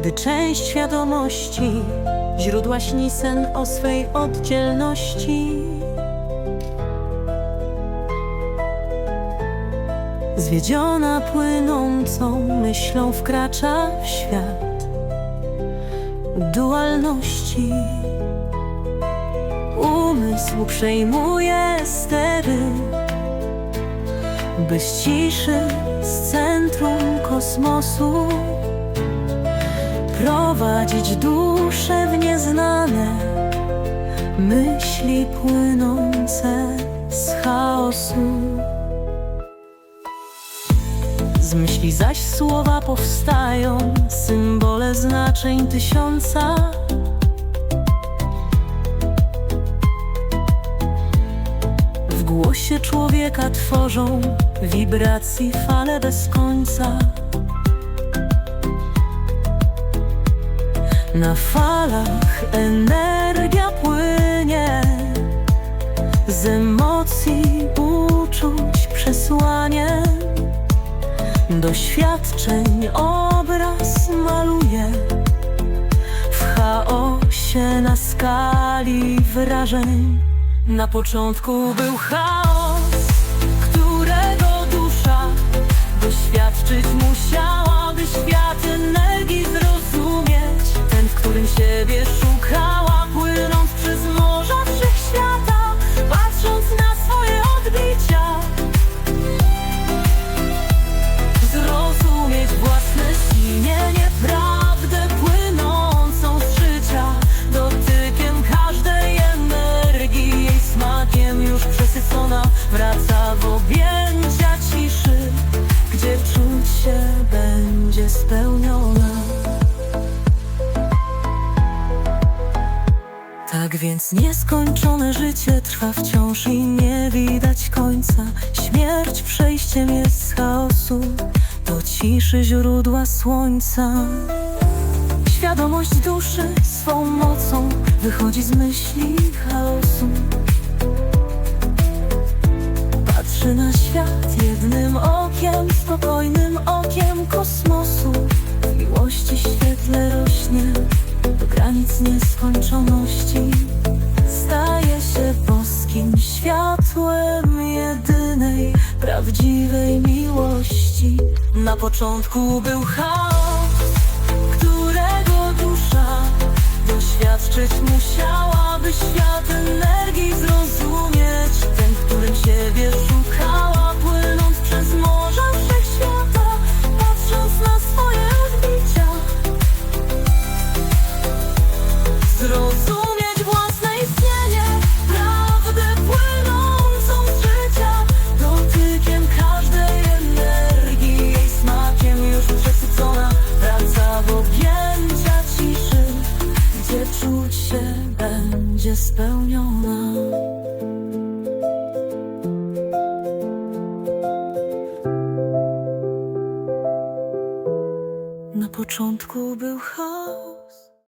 część świadomości, źródła śni sen o swej oddzielności. Zwiedziona płynącą myślą wkracza w świat dualności. Umysł przejmuje stery, bez ciszy z centrum kosmosu prowadzić duszę w nieznane myśli płynące z chaosu. Z myśli zaś słowa powstają, symbole znaczeń tysiąca. W głosie człowieka tworzą wibracji fale bez końca. Na falach energia płynie, z emocji uczuć przesłanie. Doświadczeń obraz maluje w chaosie na skali wrażeń. Na początku był chaos, Siebie szukała, płynąc przez morza wszechświata, patrząc na swoje odbicia. Zrozumieć własne silnienie, prawdę płynącą z życia Dotykiem każdej energii, jej smakiem już przesycona Wraca w objęcia Tak więc nieskończone życie trwa wciąż i nie widać końca. Śmierć przejściem jest z chaosu do ciszy źródła słońca. Świadomość duszy swą mocą wychodzi z myśli chaosu prawdziwej miłości. Na początku był chaos, którego dusza doświadczyć musiała, świat się będzie spełniona. Na początku był chaos.